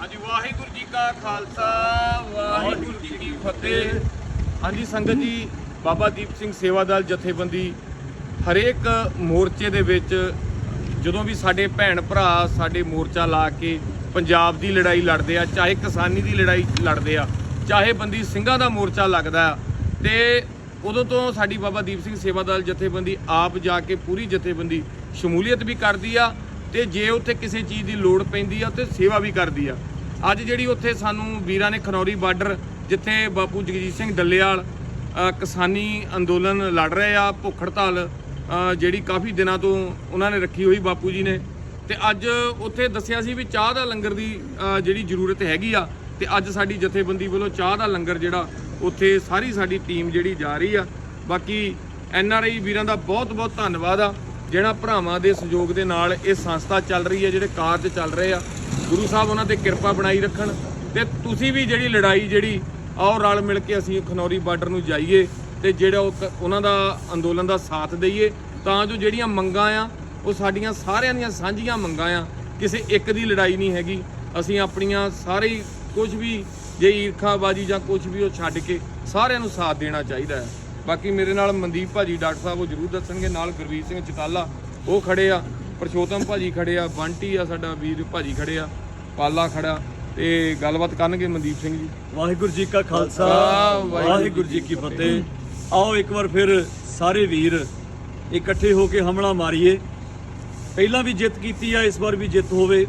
ਹਾਂਜੀ, ਵਾਹਿਗੁਰੂ ਜੀ ਕਾ ਖਾਲਸਾ, ਵਾਹਿਗੁਰੂ ਜੀ ਕੀ ਫਤਿਹ। ਹਾਂਜੀ, ਸੰਗਤ ਜੀ, ਬਾਬਾ ਦੀਪ ਸਿੰਘ ਸੇਵਾ ਦਲ ਜਥੇਬੰਦੀ ਹਰੇਕ ਮੋਰਚੇ ਦੇ ਵਿੱਚ ਜਦੋਂ ਵੀ ਸਾਡੇ ਭੈਣ ਭਰਾ, ਸਾਡੇ ਮੋਰਚਾ ਲਾ ਕੇ ਪੰਜਾਬ ਦੀ ਲੜਾਈ ਲੜਦੇ ਆ, ਚਾਹੇ ਕਿਸਾਨੀ ਦੀ ਲੜਾਈ ਲੜਦੇ ਆ, ਚਾਹੇ ਬੰਦੀ ਸਿੰਘਾਂ ਦਾ ਮੋਰਚਾ ਲੱਗਦਾ ਆ, ਤੇ ਉਦੋਂ ਤੋਂ ਸਾਡੀ ਬਾਬਾ ਦੀਪ ਸਿੰਘ ਸੇਵਾ ਦਲ ਜਥੇਬੰਦੀ ਆਪ ਜਾ ਕੇ ਪੂਰੀ ਜਥੇਬੰਦੀ ਸ਼ਮੂਲੀਅਤ ਵੀ ਕਰਦੀ ਆ ਤੇ ਜੇ ਉੱਥੇ ਕਿਸੇ ਚੀਜ਼ ਦੀ ਲੋੜ ਪੈਂਦੀ ਆ ਤੇ ਸੇਵਾ ਵੀ ਕਰਦੀ ਆ। ਅੱਜ ਜਿਹੜੀ ਉੱਥੇ ਸਾਨੂੰ ਵੀਰਾਂ ਨੇ ਖਨੌਰੀ ਬਾਰਡਰ, ਜਿੱਥੇ ਬਾਪੂ ਜਗਜੀਤ ਸਿੰਘ ਡੱਲੇਵਾਲ ਕਿਸਾਨੀ ਅੰਦੋਲਨ ਲੜ ਰਹੇ ਆ ਭੁੱਖ ਹੜਤਾਲ ਜਿਹੜੀ ਕਾਫੀ ਦਿਨਾਂ ਤੋਂ ਉਹਨਾਂ ਨੇ ਰੱਖੀ ਹੋਈ ਬਾਪੂ ਜੀ ਨੇ। ਤੇ ਅੱਜ ਉੱਥੇ ਦੱਸਿਆ ਸੀ ਵੀ ਚਾਹ ਦਾ ਲੰਗਰ ਦੀ ਜਿਹੜੀ ਜ਼ਰੂਰਤ ਹੈਗੀ ਆ, ਤੇ ਅੱਜ ਸਾਡੀ ਜਥੇਬੰਦੀ ਵੱਲੋਂ ਚਾਹ ਦਾ ਲੰਗਰ ਜਿਹੜਾ ਉੱਥੇ ਸਾਰੀ ਸਾਡੀ ਟੀਮ ਜਿਹੜੀ ਜਾ ਰਹੀ ਆ। ਬਾਕੀ ਐਨ ਆਰ ਆਈ ਵੀਰਾਂ ਦਾ ਬਹੁਤ ਬਹੁਤ ਧੰਨਵਾਦ ਆ। ਜਿਹੜਾ ਭਰਾਵਾਂ ਦੇ ਸਹਿਯੋਗ ਦੇ ਨਾਲ ਇਹ ਸੰਸਥਾ ਚੱਲ ਰਹੀ ਹੈ, ਜਿਹੜੇ ਕਾਰਜ ਚੱਲ ਰਹੇ ਆ, ਗੁਰੂ ਸਾਹਿਬ ਉਹਨਾਂ ਤੇ ਕਿਰਪਾ ਬਣਾਈ ਰੱਖਣ ਤੇ ਤੁਸੀਂ ਵੀ ਜਿਹੜੀ ਲੜਾਈ ਜਿਹੜੀ ਆਓ ਰਲ ਮਿਲ ਕੇ ਅਸੀਂ ਖਨੌਰੀ ਬਾਰਡਰ ਨੂੰ ਜਾਈਏ ਤੇ ਜਿਹੜਾ ਉਹ ਕ- ਉਹਨਾਂ ਦਾ ਅੰਦੋਲਨ ਦਾ ਸਾਥ ਦਈਏ, ਤਾਂ ਜੋ ਜਿਹੜੀਆਂ ਮੰਗਾਂ ਆ, ਉਹ ਸਾਡੀਆਂ ਸਾਰਿਆਂ ਦੀਆਂ ਸਾਂਝੀਆਂ ਮੰਗਾਂ ਆ, ਕਿਸੇ ਇੱਕ ਦੀ ਲੜਾਈ ਨਹੀਂ ਹੈਗੀ। ਅਸੀਂ ਆਪਣੀਆਂ ਸਾਰੇ ਕੁਝ ਵੀ, ਜੇ ਈਰਖਾਬਾਜੀ ਜਾਂ ਕੁਝ ਵੀ ਉਹ ਛੱਡ ਕੇ ਸਾਰਿਆਂ ਨੂੰ ਸਾਥ ਦੇਣਾ ਚਾਹੀਦਾ ਹੈ। ਬਾਕੀ ਮੇਰੇ ਨਾਲ ਮਨਦੀਪ ਭਾਜੀ ਡਾਕਟਰ ਸਾਹਿਬ ਉਹ ਜਰੂਰ ਦੱਸਣਗੇ ਨਾਲ ਗੁਰਵੀਰ ਸਿੰਘ ਚਤਾਲਾ ਉਹ ਖੜੇ ਆ ਪਰਸ਼ੋਤਮ ਭਾਜੀ ਖੜੇ ਆ ਬੰਟੀ ਆ ਸਾਡਾ ਵੀਰ ਭਾਜੀ ਖੜੇ ਆ ਪਾਲਾ ਖੜਾ ਤੇ ਗੱਲਬਾਤ ਕਰਨਗੇ ਮਨਦੀਪ ਸਿੰਘ ਜੀ। ਵਾਹਿਗੁਰੂ ਜੀ ਕਾ ਖਾਲਸਾ ਵਾਹਿਗੁਰੂ ਵਾਹਿਗੁਰੂ ਜੀ ਕੀ ਫਤਿਹ। ਆਓ ਇੱਕ ਵਾਰ ਫਿਰ ਸਾਰੇ ਵੀਰ ਇਕੱਠੇ ਹੋ ਕੇ ਹਮਲਾ ਮਾਰੀਏ। ਪਹਿਲਾਂ ਵੀ ਜਿੱਤ ਕੀਤੀ ਆ ਇਸ ਵਾਰ ਵੀ ਜਿੱਤ ਹੋਵੇ।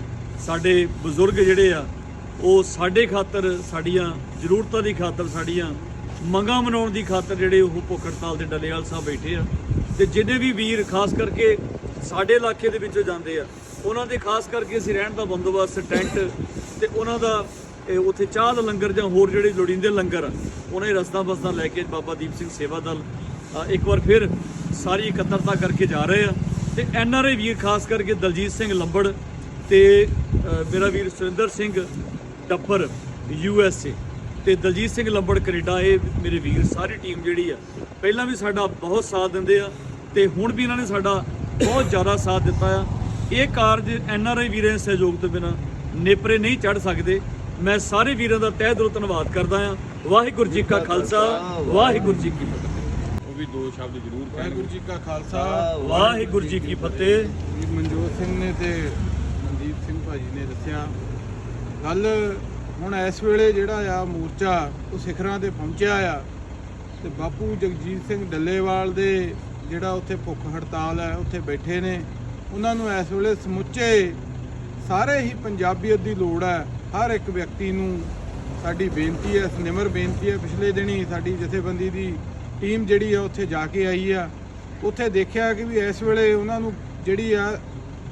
ਸਾਡੇ ਬਜ਼ੁਰਗ ਜਿਹੜੇ ਆ ਉਹ ਸਾਡੇ ਖਾਤਰ ਸਾਡੀਆਂ ਜ਼ਰੂਰਤਾਂ ਦੀ ਖਾਤਰ ਸਾਡੀਆਂ ਮੰਗਾਂ ਮਨਾਉਣ ਦੀ ਖਾਤਰ ਜਿਹੜੇ ਉਹ ਭੁੱਖ ਹੜਤਾਲ ਤੇ ਡਲੇਵਾਲ ਸਾਹਿਬ ਬੈਠੇ ਆ ਤੇ ਜਿੰਨੇ ਵੀ ਵੀਰ ਖਾਸ ਕਰਕੇ ਸਾਡੇ ਇਲਾਕੇ ਦੇ ਵਿੱਚੋਂ ਜਾਂਦੇ ਆ, ਉਹਨਾਂ ਦੇ ਖਾਸ ਕਰਕੇ ਅਸੀਂ ਰਹਿਣ ਦਾ ਬੰਦੋਬਸਤ, ਟੈਂਟ ਤੇ ਉਹਨਾਂ ਦਾ ਉੱਥੇ ਚਾਹ ਦਾ ਲੰਗਰ ਜਾਂ ਹੋਰ ਜਿਹੜੇ ਲੋੜੀਂਦੇ ਲੰਗਰ ਉਹਨਾਂ ਦੀ ਰਸਤਾ ਬਸਤਾ ਲੈ ਕੇ ਬਾਬਾ ਦੀਪ ਸਿੰਘ ਸੇਵਾ ਦਲ ਇੱਕ ਵਾਰ ਫਿਰ ਸਾਰੀ ਇਕੱਤਰਤਾ ਕਰਕੇ ਜਾ ਰਹੇ ਆ ਤੇ ਐਨ ਆਰ ਆਈ ਵੀਰ ਖਾਸ ਕਰਕੇ ਦਲਜੀਤ ਸਿੰਘ ਲੰਬੜ ਤੇ ਮੇਰਾ ਵੀਰ Surinder Singh Tappar U S A. ਤੇ ਦਲਜੀਤ ਸਿੰਘ ਲੰਬੜ ਕੈਨੇਡਾ ਇਹ ਮੇਰੇ ਵੀਰ ਸਾਰੀ ਟੀਮ ਜਿਹੜੀ ਆ ਪਹਿਲਾਂ ਵੀ ਸਾਡਾ ਬਹੁਤ ਸਾਥ ਦਿੰਦੇ ਆ ਤੇ ਹੁਣ ਵੀ ਇਹਨਾਂ ਨੇ ਸਾਡਾ ਬਹੁਤ ਜ਼ਿਆਦਾ ਸਾਥ ਦਿੱਤਾ ਆ। ਇਹ ਕਾਰਜ ਐਨ ਆਰ ਆਈ ਵੀਰਾਂ ਦੇ ਸਹਿਯੋਗ ਤੋਂ ਬਿਨਾ ਨੇਪਰੇ ਨਹੀਂ ਚੜ ਸਕਦੇ। ਮੈਂ ਸਾਰੇ ਵੀਰਾਂ ਦਾ ਤਹਿ ਦਿਲੋਂ ਧੰਨਵਾਦ ਕਰਦਾ ਆ। ਵਾਹਿਗੁਰੂ ਜੀ ਕਾ ਖਾਲਸਾ ਵਾਹਿਗੁਰੂ ਜੀ ਕੀ ਫਤਿਹ। ਉਹ ਵੀ ਦੋ ਸ਼ਬਦ ਜਰੂਰ ਵਾਹਿਗੁਰੂ ਜੀ ਕਾ ਖਾਲਸਾ। ਵਾਹਿਗੁਰੂ ਜੀ ਕੀ ਫਤਿਹ। ਮਨਜੋਤ ਸਿੰਘ ਨੇ ਤੇ ਮਨਦੀਪ ਸਿੰਘ ਭਾਜੀ ਨੇ ਦੱਸਿਆ। ਗੱਲ ਹੁਣ ਇਸ ਵੇਲੇ ਜਿਹੜਾ ਆ ਮੋਰਚਾ ਉਹ ਸਿਖਰਾਂ ਤੇ ਪਹੁੰਚਿਆ ਆ ਤੇ ਬਾਪੂ ਜਗਜੀਤ ਸਿੰਘ ਡੱਲੇਵਾਲ ਦੇ ਜਿਹੜਾ ਉੱਥੇ ਭੁੱਖ ਹੜਤਾਲ ਹੈ, ਉੱਥੇ ਬੈਠੇ ਨੇ। ਉਹਨਾਂ ਨੂੰ ਇਸ ਵੇਲੇ ਸਮੁੱਚੇ ਸਾਰੇ ਹੀ ਪੰਜਾਬੀਅਤ ਦੀ ਲੋੜ ਹੈ। ਹਰ ਇੱਕ ਵਿਅਕਤੀ ਨੂੰ ਸਾਡੀ ਬੇਨਤੀ ਹੈ, ਨਿਮਰ ਬੇਨਤੀ ਹੈ, ਪਿਛਲੇ ਦਿਨੀ ਸਾਡੀ ਜਥੇਬੰਦੀ ਦੀ ਟੀਮ ਜਿਹੜੀ ਆ ਉੱਥੇ ਜਾ ਕੇ ਆਈ ਆ। ਉੱਥੇ ਦੇਖਿਆ ਕਿ ਵੀ ਇਸ ਵੇਲੇ ਉਹਨਾਂ ਨੂੰ ਜਿਹੜੀ ਆ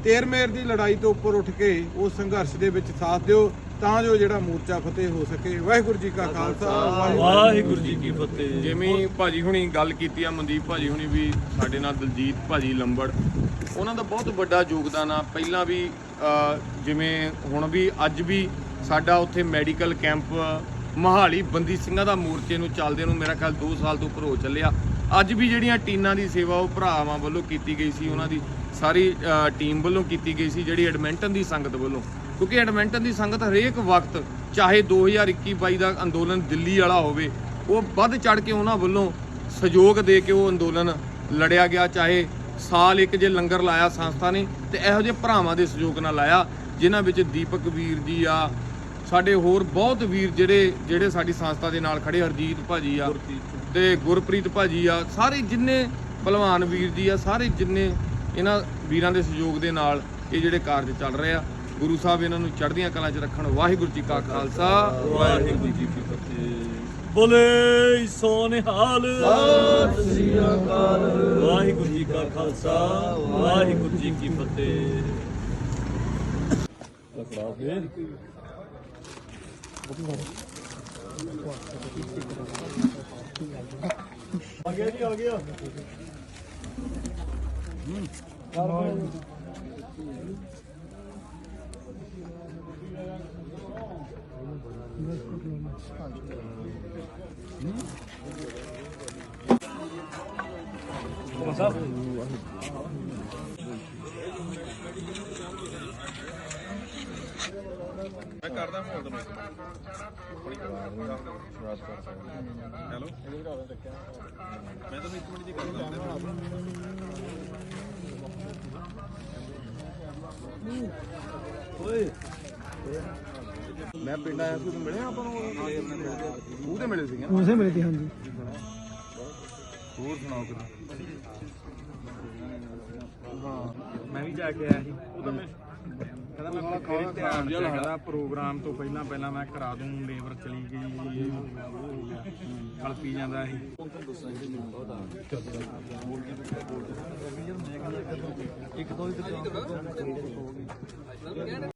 ਤੇਰਮੇਰ ਦੀ ਲੜਾਈ ਤੋਂ ਉੱਪਰ ਉੱਠ ਕੇ ਉਸ ਸੰਘਰਸ਼ ਦੇ ਵਿੱਚ ਸਾਥ ਦਿਓ। ਤਾਂ ਜੋ ਜਿਹੜਾ ਮੋਰਚਾ ਫਤਿਹ ਹੋ ਸਕੇ। ਵਾਹਿਗੁਰੂ ਜੀ ਕਾ ਖਾਲਸਾ ਵਾਹਿਗੁਰੂ ਜੀ ਕੀ ਫਤਿਹ। ਜਿਵੇਂ ਭਾਜੀ ਹੁਣੀ ਗੱਲ ਕੀਤੀ ਆ ਮਨਦੀਪ ਭਾਜੀ ਹੁਣੀ ਵੀ ਸਾਡੇ ਨਾਲ ਦਲਜੀਤ ਭਾਜੀ ਲੰਬੜ ਉਹਨਾਂ ਦਾ ਬਹੁਤ ਵੱਡਾ ਯੋਗਦਾਨ ਆ। ਪਹਿਲਾਂ ਵੀ ਜਿਵੇਂ ਹੁਣ ਵੀ ਅੱਜ ਵੀ ਸਾਡਾ ਉੱਥੇ ਮੈਡੀਕਲ ਕੈਂਪ ਮਹਾਲੀ ਬੰਦੀ ਸਿੰਘਾਂ ਦਾ ਮੋਰਚੇ ਨੂੰ ਚੱਲਦੇ ਨੂੰ ਮੇਰਾ ਖਿਆਲ 2 ਸਾਲ ਤੋਂ ਉੱਪਰ ਹੋ ਚੱਲਿਆ। ਅੱਜ ਵੀ ਜਿਹੜੀਆਂ ਟੀਨਾਂ ਦੀ ਸੇਵਾ ਉਹ ਭਰਾਵਾਂ ਵੱਲੋਂ ਕੀਤੀ ਗਈ ਸੀ ਉਹਨਾਂ ਦੀ ਸਾਰੀ ਟੀਮ ਵੱਲੋਂ ਕੀਤੀ ਗਈ ਸੀ ਜਿਹੜੀ ਐਡਮਿੰਟਨ ਦੀ ਸੰਗਤ ਵੱਲੋਂ। ਕਿਉਂਕਿ ਐਡਮਿੰਟਨ ਦੀ ਸੰਗਤ ਹਰੇਕ ਵਕਤ, ਚਾਹੇ 2021-22 ਦਾ ਅੰਦੋਲਨ ਦਿੱਲੀ ਵਾਲਾ ਹੋਵੇ, ਉਹ ਵੱਧ ਚੜ ਕੇ ਉਹਨਾਂ ਵੱਲੋਂ ਸਹਿਯੋਗ ਦੇ ਕੇ ਉਹ ਅੰਦੋਲਨ ਲੜਿਆ ਗਿਆ। ਚਾਹੇ ਸਾਲ ਇੱਕ ਜੇ ਲੰਗਰ ਲਾਇਆ ਸੰਸਥਾ ਨੇ ਤੇ ਇਹੋ ਜਿਹੇ ਭਰਾਵਾਂ ਦੇ ਸਹਿਯੋਗ ਨਾਲ ਲਾਇਆ, ਜਿਨ੍ਹਾਂ ਵਿੱਚ ਦੀਪਕ ਵੀਰ ਜੀ ਆ, ਸਾਡੇ ਹੋਰ ਬਹੁਤ ਵੀਰ ਜਿਹੜੇ ਜਿਹੜੇ ਸਾਡੀ ਸੰਸਥਾ ਦੇ ਨਾਲ ਖੜੇ, ਹਰਜੀਤ ਭਾਜੀ ਆ ਤੇ ਗੁਰਪ੍ਰੀਤ ਭਾਜੀ ਆ, ਸਾਰੇ ਜਿੰਨੇ ਭਲਵਾਨ ਵੀਰ ਜੀ ਆ, ਸਾਰੇ ਜਿੰਨੇ ਇਹਨਾਂ ਵੀਰਾਂ ਦੇ ਸਹਿਯੋਗ ਦੇ ਨਾਲ ਇਹ ਜਿਹੜੇ ਕਾਰਜ ਚੱਲ ਰਹੇ ਆ। ਗੁਰੂ ਸਾਹਿਬ ਇਹਨਾਂ ਨੂੰ ਚੜ੍ਹਦੀਆਂ ਕਲਾਂ 'ਚ ਰੱਖਣ। ਵਾਹਿਗੁਰੂ ਜੀ ਕਾ ਖਾਲਸਾ। ਵਾਹਿਗੁਰੂ ਜੀ ਕੀ ਫਤਿਹ। ਬੋਲੇ ਸੋਨਿਹਾਲ। ਸਤਿ ਸ੍ਰੀ ਅਕਾਲ। ਵਾਹਿਗੁਰੂ ਜੀ ਕਾ ਖਾਲਸਾ। ਵਾਹਿਗੁਰੂ ਜੀ ਕੀ ਫਤਿਹ। ਲਖੜਾ ਫੇਰ ਆ ਮੈਂ ਕਰਦਾ ਫੋਨ ਤੁਹਾਨੂੰ ਬੜੀ ਕਰਦਾ ਰਾਤ ਕਰਦਾ ਹੈਲੋ ਮੈਂ ਤੁਹਾਨੂੰ ਇੱਕ ਮਿੰਟ ਦੀ ਗੱਲ ਕਰਦਾ ਓਏ ਮੈਂ ਪਿੰਡ ਆਇਆ ਸੀ ਤੂੰ ਮਿਲਿਆ ਆਪਾਂ ਨੂੰ? ਉਹ ਤੇ ਮਿਲੇ ਸੀਗੇ। ਉਸੇ ਮਿਲੇ ਸੀ ਹਾਂਜੀ। ਹੋਰ ਸੁਣਾਓ ਕਿਦਾਂ? ਮੈਂ ਵੀ ਜਾ ਕੇ ਆਇਆ ਸੀ। ਉਹਦਾ ਮੈਂ ਕਹਿੰਦਾ ਮੈਂ ਮੇਰੇ ਧਿਆਨ ਚ ਹੈਗਾ। ਪ੍ਰੋਗਰਾਮ ਤੋਂ ਪਹਿਲਾਂ ਪਹਿਲਾਂ ਮੈਂ ਕਰਾ ਦੂੰ ਲੇਬਰ ਚਲੀ ਗਈ ਕੱਲ ਪੀ ਜਾਂਦਾ ਸੀ। ਇੱਕ ਦੋ ਹੀ ਦੁਕਾਨ